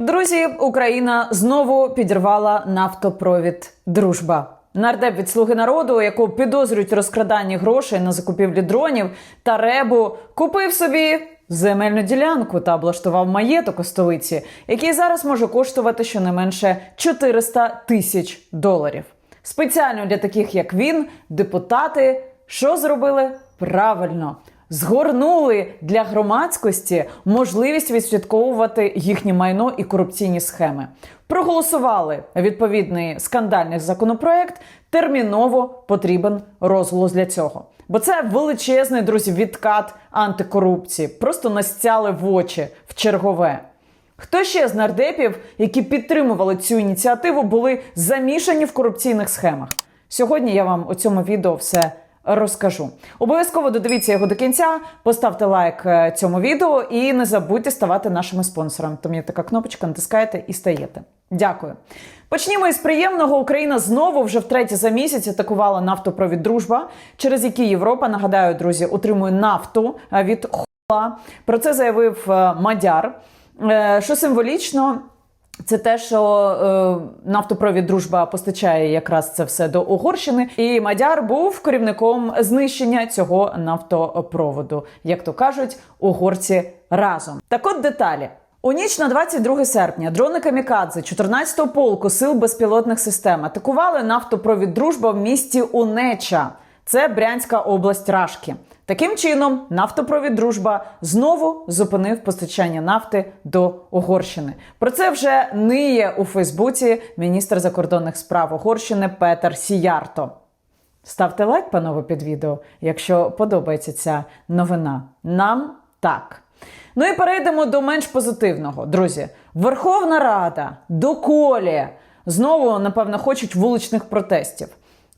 Друзі, Україна знову підірвала нафтопровід Дружба. Нардеп від слуги народу, якого підозрюють у розкраданні грошей на закупівлі дронів та ребу, купив собі земельну ділянку та облаштував маєток у столиці, який зараз може коштувати щонайменше 400 тисяч доларів. Спеціально для таких, як він, депутати, що зробили правильно. Згорнули для громадськості можливість відслідковувати їхнє майно і корупційні схеми. Проголосували відповідний скандальний законопроект. Терміново потрібен розголос для цього. Бо це величезний друзі відкат антикорупції. Просто настяли в очі в чергове. Хто ще з нардепів, які підтримували цю ініціативу, були замішані в корупційних схемах? Сьогодні я вам у цьому відео все розкажу. Обов'язково додивіться його до кінця, поставте лайк е, цьому відео і не забудьте ставати нашими спонсорами. Там є така кнопочка, натискаєте і стаєте. Дякую. Почнімо із приємного. Україна знову вже втретє за місяць атакувала нафтопровід Дружба, через який Європа, нагадаю, друзі, отримує нафту е, від хула. Про це заявив е, Мадяр. Що символічно, це те, що е, нафтопровід Дружба постачає якраз це все до Угорщини, і Мадяр був керівником знищення цього нафтопроводу, як то кажуть, угорці разом. Так от деталі. У ніч на 22 серпня дрони Камікадзе 14-го полку сил безпілотних систем атакували нафтопровід Дружба в місті Унеча. Це Брянська область Рашки. Таким чином, нафтопровід Дружба знову зупинив постачання нафти до Угорщини. Про це вже ниє у Фейсбуці міністр закордонних справ Угорщини Петер Сіярто. Ставте лайк, панове, під відео, якщо подобається ця новина. Нам так. Ну і перейдемо до менш позитивного. Друзі, Верховна Рада доколі знову, напевно, хочуть вуличних протестів.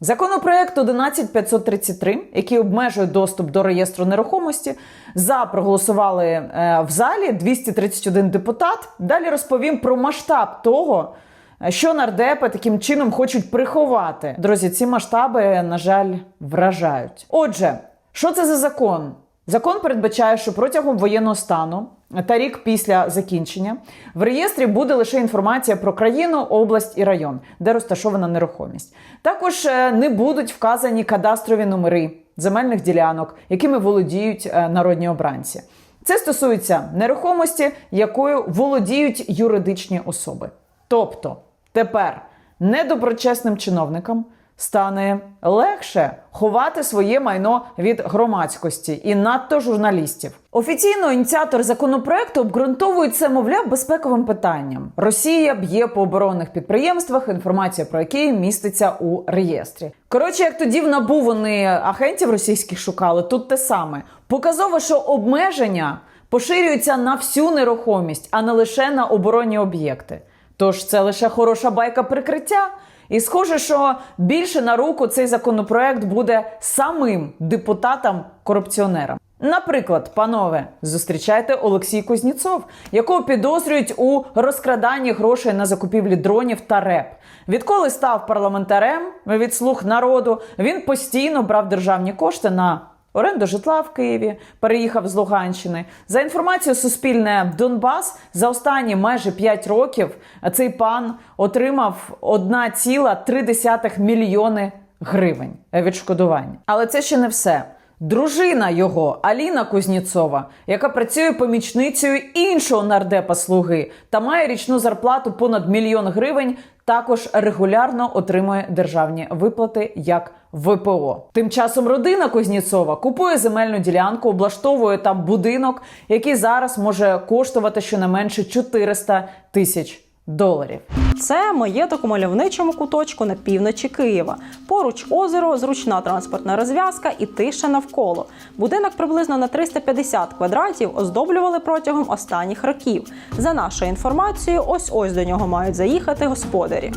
Законопроект 11533, який обмежує доступ до реєстру нерухомості, за проголосували е, в залі 231 депутат. Далі розповім про масштаб того, е, що нардепи таким чином хочуть приховати. Друзі, ці масштаби, на жаль, вражають. Отже, що це за закон? Закон передбачає, що протягом воєнного стану та рік після закінчення в реєстрі буде лише інформація про країну, область і район, де розташована нерухомість. Також е, не будуть вказані кадастрові номери земельних ділянок, якими володіють е, народні обранці. Це стосується нерухомості, якою володіють юридичні особи. Тобто тепер недоброчесним чиновникам стане легше ховати своє майно від громадськості і надто журналістів. Офіційно ініціатор законопроекту обґрунтовує це, мовляв, безпековим питанням. Росія б'є по оборонних підприємствах, інформація про які міститься у реєстрі. Коротше, як тоді в набу вони агентів російських шукали, тут те саме. Показово, що обмеження поширюються на всю нерухомість, а не лише на оборонні об'єкти. Тож це лише хороша байка прикриття. І схоже, що більше на руку цей законопроект буде самим депутатам-корупціонерам. Наприклад, панове, зустрічайте Олексій Кузніцов, якого підозрюють у розкраданні грошей на закупівлі дронів та реп. Відколи став парламентарем від слуг народу, він постійно брав державні кошти на оренду житла в Києві, переїхав з Луганщини. За інформацією Суспільне Донбас за останні майже 5 років цей пан отримав 1,3 мільйони гривень відшкодування. Але це ще не все. Дружина його Аліна Кузніцова, яка працює помічницею іншого нардепа слуги та має річну зарплату понад мільйон гривень, також регулярно отримує державні виплати як ВПО. Тим часом родина Кузніцова купує земельну ділянку, облаштовує там будинок, який зараз може коштувати щонайменше 400 тисяч доларів. Це маєток у мальовничому куточку на півночі Києва. Поруч озеро, зручна транспортна розв'язка і тиша навколо. Будинок приблизно на 350 квадратів оздоблювали протягом останніх років. За нашою інформацією, ось ось до нього мають заїхати господарі.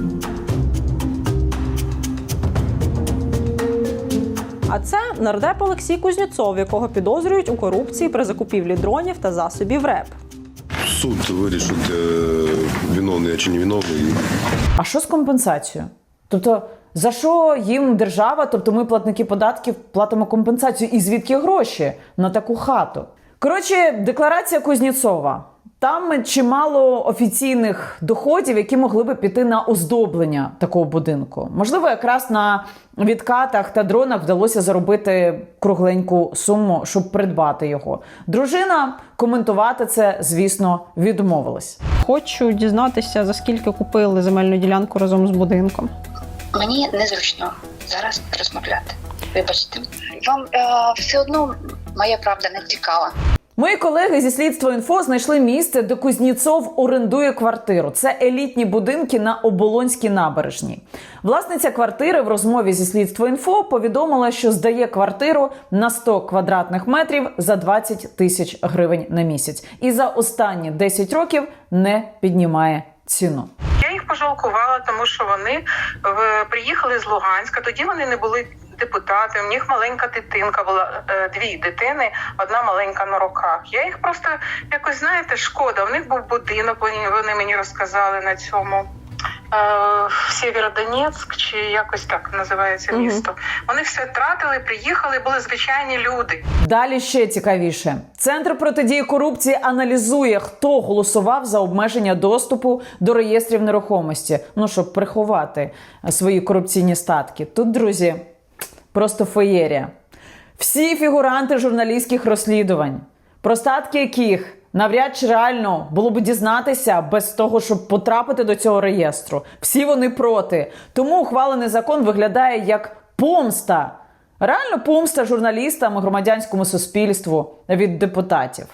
А це нардеп Олексій Кузнєцов, якого підозрюють у корупції при закупівлі дронів та засобів РЕП. Суд вирішить, е, виновний чи не виновний. А що з компенсацією? Тобто, за що їм держава, тобто ми, платники податків, платимо компенсацію, і звідки гроші на таку хату? Коротше, декларація Кузнєцова. Там чимало офіційних доходів, які могли би піти на оздоблення такого будинку. Можливо, якраз на відкатах та дронах вдалося заробити кругленьку суму, щоб придбати його. Дружина коментувати це, звісно, відмовилась. Хочу дізнатися, за скільки купили земельну ділянку разом з будинком. Мені незручно зараз розмовляти. Вибачте, вам е, все одно моя правда не цікава. Мої колеги зі слідства інфо знайшли місце, де Кузніцов орендує квартиру. Це елітні будинки на Оболонській набережній. Власниця квартири в розмові зі слідства інфо повідомила, що здає квартиру на 100 квадратних метрів за 20 тисяч гривень на місяць, і за останні 10 років не піднімає ціну. Я їх пожалкувала, тому що вони в, приїхали з Луганська. Тоді вони не були депутати. У них маленька дитинка була е, дві дитини, одна маленька на руках. Я їх просто якось знаєте, шкода. У них був будинок. Вони, вони мені розказали на цьому. е, Сєвєродонецьк, чи якось так називається місто. Вони все втратили, приїхали, були звичайні люди. Далі ще цікавіше. Центр протидії корупції аналізує, хто голосував за обмеження доступу до реєстрів нерухомості, ну щоб приховати свої корупційні статки. Тут, друзі, просто феєрія. Всі фігуранти журналістських розслідувань, про статки яких навряд чи реально було б дізнатися без того, щоб потрапити до цього реєстру. Всі вони проти. Тому ухвалений закон виглядає як помста. Реально помста журналістам і громадянському суспільству від депутатів.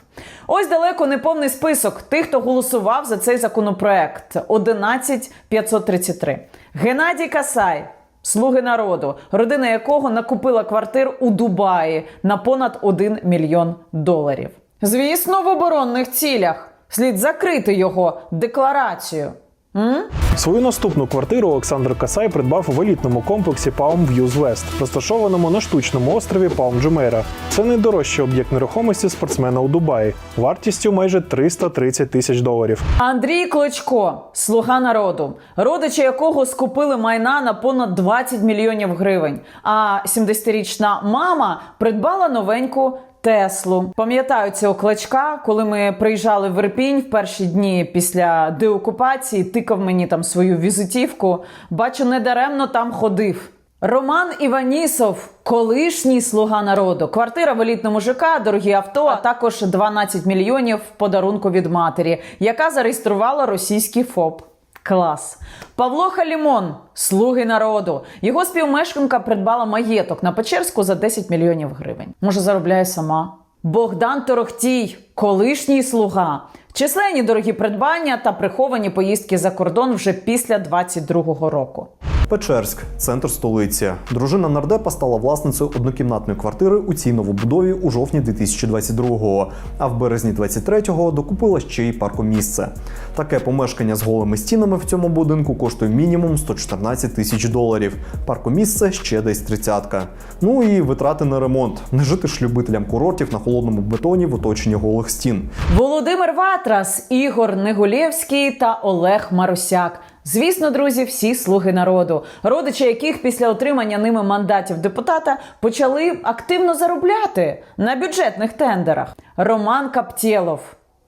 Ось далеко не повний список тих, хто голосував за цей законопроект 11533. Геннадій Касай, слуги народу, родина якого накупила квартир у Дубаї на понад 1 мільйон доларів. Звісно, в оборонних цілях слід закрити його декларацію. М? Свою наступну квартиру Олександр Касай придбав в елітному комплексі Palm Views West, розташованому на штучному острові Palm Jumeirah. Це найдорожчий об'єкт нерухомості спортсмена у Дубаї, вартістю майже 330 тисяч доларів. Андрій Клочко, слуга народу, родичі якого скупили майна на понад 20 мільйонів гривень. А 70-річна мама придбала новеньку. Теслу пам'ятаю цього клачка, коли ми приїжджали в Ірпінь в перші дні після деокупації, тикав мені там свою візитівку. Бачу, недаремно там ходив. Роман Іванісов, колишній слуга народу, квартира в елітному ЖК, дорогі авто, а також 12 мільйонів подарунку від матері, яка зареєструвала російський ФОП. Клас. Павло Халімон, слуги народу. Його співмешканка придбала маєток на Печерську за 10 мільйонів гривень. Може, заробляє сама. Богдан Торохтій, колишній слуга. Численні дорогі придбання та приховані поїздки за кордон вже після 22-го року. Печерськ, центр столиці. Дружина нардепа стала власницею однокімнатної квартири у цій новобудові у жовтні 2022-го, а в березні 23-го докупила ще й паркомісце. Таке помешкання з голими стінами в цьому будинку коштує мінімум 114 тисяч доларів. Паркомісце ще десь тридцятка. Ну і витрати на ремонт. Не жити ж любителям курортів на холодному бетоні в оточенні голих стін. Володимир Ватрас, Ігор Негулєвський та Олег Марусяк. Звісно, друзі, всі слуги народу, родичі яких після отримання ними мандатів депутата почали активно заробляти на бюджетних тендерах. Роман Каптєлов.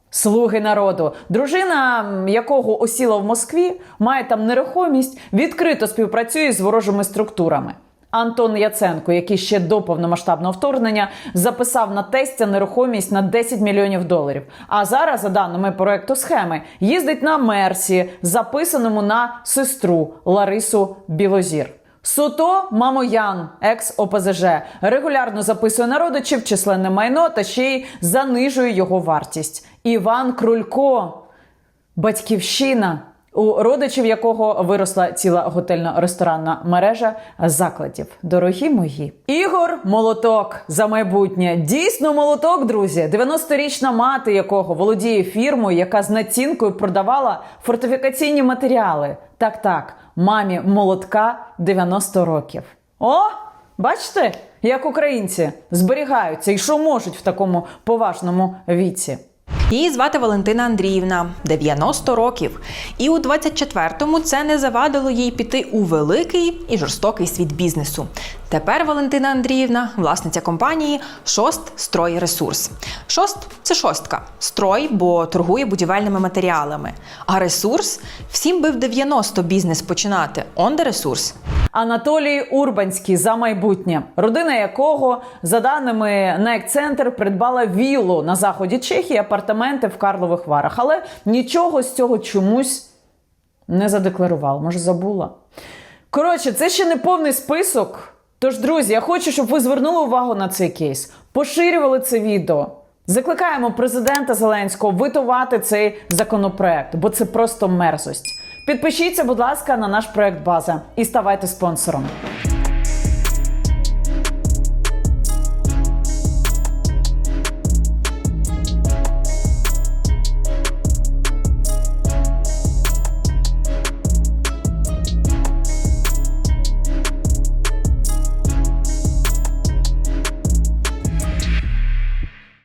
Слуги народу, дружина якого осіла в Москві, має там нерухомість, відкрито співпрацює з ворожими структурами. Антон Яценко, який ще до повномасштабного вторгнення записав на тестя нерухомість на 10 мільйонів доларів. А зараз, за даними проекту схеми, їздить на Мерсі, записаному на сестру Ларису Білозір. Суто Мамоян, екс ОПЗЖ, регулярно записує на родичів численне майно та ще й занижує його вартість. Іван Крулько, Батьківщина, у родичів якого виросла ціла готельно-ресторанна мережа закладів. Дорогі мої, Ігор Молоток за майбутнє. Дійсно, молоток, друзі. 90-річна мати якого володіє фірмою, яка з націнкою продавала фортифікаційні матеріали. Так, так, мамі молотка 90 років. О, бачите, як українці зберігаються і що можуть в такому поважному віці. Її звати Валентина Андріївна, 90 років. І у 24-му це не завадило їй піти у великий і жорстокий світ бізнесу. Тепер Валентина Андріївна, власниця компанії Шост Строй Ресурс. Шост це шостка. Строй, бо торгує будівельними матеріалами. А ресурс всім би в 90 бізнес починати. Он де ресурс. Анатолій Урбанський за майбутнє, родина якого, за даними НЕК Центр, придбала віллу на заході Чехії, апартаменти в Карлових Варах. Але нічого з цього чомусь не задекларував. Може, забула. Коротше, це ще не повний список. Тож, друзі, я хочу, щоб ви звернули увагу на цей кейс, поширювали це відео. Закликаємо президента Зеленського витувати цей законопроект, бо це просто мерзость. Підпишіться, будь ласка, на наш проект База і ставайте спонсором.